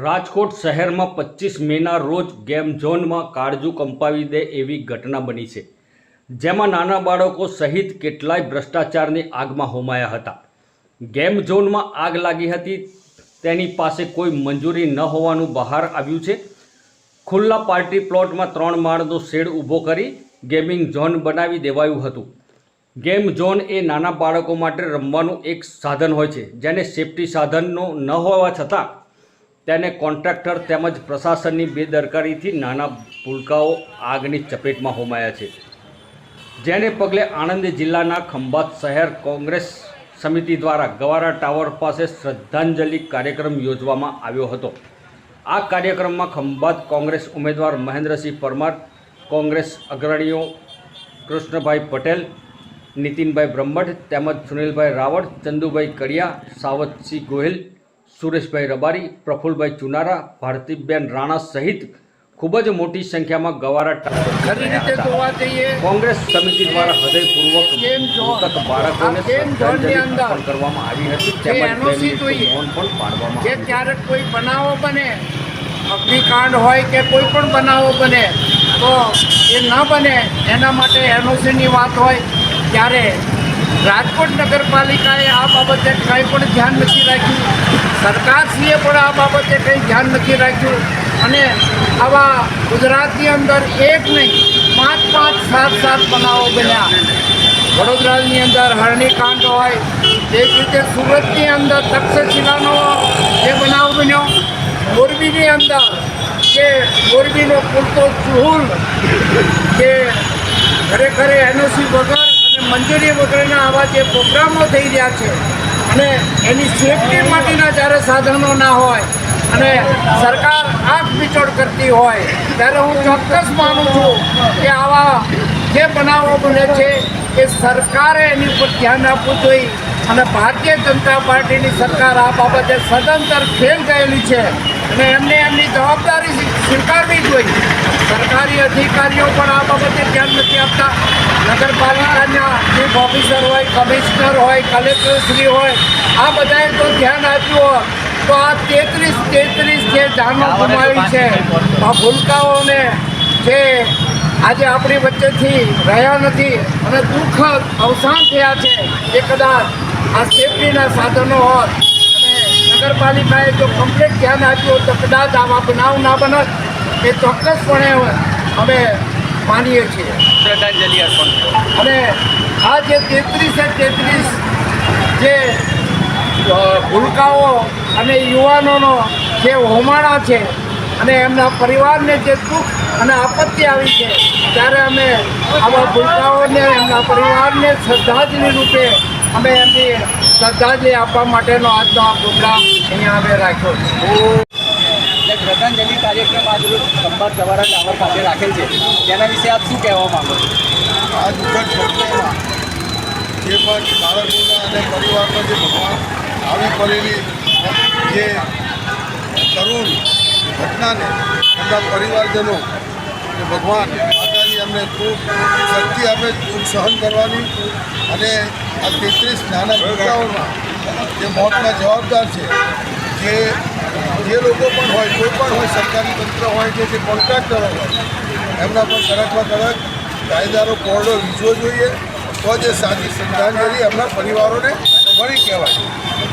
રાજકોટ શહેરમાં પચીસ મેના રોજ ગેમ ઝોનમાં કાળજુ કંપાવી દે એવી ઘટના બની છે. જેમાં નાના બાળકો સહિત કેટલાય ભ્રષ્ટાચારની આગમાં હોમાયા હતા. ગેમ ઝોનમાં આગ લાગી હતી, તેની પાસે કોઈ મંજૂરી ન હોવાનું બહાર આવ્યું છે. ખુલ્લા પાર્ટી પ્લોટમાં ત્રણ માળનો શેડ ઊભો કરી ગેમિંગ ઝોન બનાવી દેવાયું હતું. ગેમ ઝોન એ નાના બાળકો માટે રમવાનું એક સાધન હોય છે, જેને સેફટી સાધનનો ન હોવા છતાં તેને કોન્ટ્રાક્ટર તેમજ પ્રશાસનની બેદરકારીથી નાના ભૂલકાઓ આગની ચપેટમાં હોમાયા છે. જેને પગલે આણંદ જિલ્લાના ખંભાત શહેર કોંગ્રેસ સમિતિ દ્વારા ગવારા ટાવર પાસે શ્રદ્ધાંજલિ કાર્યક્રમ યોજવામાં આવ્યો હતો. આ કાર્યક્રમમાં ખંભાત કોંગ્રેસ ઉમેદવાર મહેન્દ્રસિંહ પરમાર, કોંગ્રેસ અગ્રણીઓ કૃષ્ણભાઈ પટેલ, નીતિનભાઈ બ્રહ્મભટ્ટ તેમજ સુનિલભાઈ રાવળ, ચંદુભાઈ કડિયા, સાવતસિંહ ગોહિલ સુરેશભાઈ રબારી પ્રફુલભાઈ ચુનારા ભારતીબેન રાણા સહિત ખૂબ જ મોટી સંખ્યામાં ગવારા ખરી રીતે જોવા જઈએ કોંગ્રેસ સમિતિ દ્વારા હૃદયપૂર્વક બાળકોને કરવામાં આવી હતી. પણ પાડવામાં જે ક્યારેક કોઈ બનાવો બને અગ્નિકાંડ હોય કે કોઈ પણ બનાવો બને તો એ ન બને એના માટે એનઓસીની વાત હોય ત્યારે રાજકોટ નગરપાલિકાએ આ બાબતે કંઈ પણ ધ્યાન નથી રાખ્યું. સરકારશ્રીએ પણ આ બાબતે કંઈ ધ્યાન નથી રાખ્યું. અને આવા ગુજરાતની અંદર એક નહીં, પાંચ પાંચ સાત સાત બનાવો બન્યા. વડોદરાની અંદર હરણીકાંડ હોય, એ જ રીતે સુરતની અંદર તક્ષશિલાનો જે બનાવ બન્યો, મોરબીની અંદર કે મોરબીનો પૂરતો ચૂહુલ કે ખરેખર એનઓસી વગર મંજૂરી વગરના આવા જે પ્રોગ્રામો થઈ રહ્યા છે અને એની સેફટી માટેના જ્યારે સાધનો ના હોય અને સરકાર આંખ પીછોડ કરતી હોય, ત્યારે હું ચોક્કસ માનું છું કે આવા જે બનાવો બને છે એ સરકારે એની ઉપર ધ્યાન આપવું જોઈએ અને ભારતીય જનતા પાર્ટીની સરકાર આ બાબતે સદંતર ફેલ ગયેલી છે અને એમને એમની જવાબદારી સ્વીકારવી જોઈએ. સરકારી અધિકારીઓ પણ આ બાબતે ધ્યાન નથી આપતા. નગરપાલિકાના ચીફ ઓફિસર હોય, કમિશનર હોય કલેક્ટરશ્રી હોય, આ બધાએ તો ધ્યાન આપ્યું હોત તો આ તેત્રીસ તેત્રીસ જે જાનો ગુમાવી છે, આ ભૂલકાઓને જે આજે આપણી વચ્ચેથી રહ્યા નથી અને દુઃખદ અવસાન થયા છે, એ કદાચ આ સેફટીના સાધનો હોત. અને નગરપાલિકાએ જો કમ્પ્લીટ ધ્યાન આપ્યું તો કદાચ આવા બનાવ ના બનત. એ ચોક્કસપણે અમે માનીએ છીએ. શ્રદ્ધાંજલિ અર્પણ અને આ જે તેત્રીસે તેત્રીસ જે ભૂલકાઓ અને યુવાનોનો જે હોમાણા છે અને એમના પરિવારને જે દુઃખ અને આપત્તિ આવી છે, ત્યારે અમે આવા ભૂલકાઓને, એમના પરિવારને શ્રદ્ધાંજલિ રૂપે અમે એમની શ્રદ્ધાંજલિ આપવા માટેનો આજનો આ પ્રોગ્રામ અહીંયા અમે રાખ્યો છે. જે શ્રદ્ધાંજલિ કાર્યક્રમ આજરોજ ખંભાત સવારા ટાવર ખાતે રાખેલ છે. તેના વિશે આપ શું કહેવા માંગો આ દુઃખદ ઘટનામાં જે પણ બાળકોના અને પરિવારના જે ભગવાન આવી પડેલી જે કરુણ ઘટનાને એમના પરિવારજનો ભગવાન માતાજી અમને ખૂબ શક્તિ આપે, ખૂબ સહન કરવાની અને આ તેત્રીસ નાના ભૂલકાઓમાં જે મોતના જવાબદાર છે જે જે લોકો પણ હોય, કોઈ પણ હોય, સરકારી તંત્ર હોય કે જે કોન્ટ્રાક્ટરો હોય, એમના પણ કડકમાં કડક કાયદાનો કોરડો વીજવો જોઈએ, તો જે સાચી શ્રદ્ધાંજલિ એમના પરિવારોને મળી કહેવાય.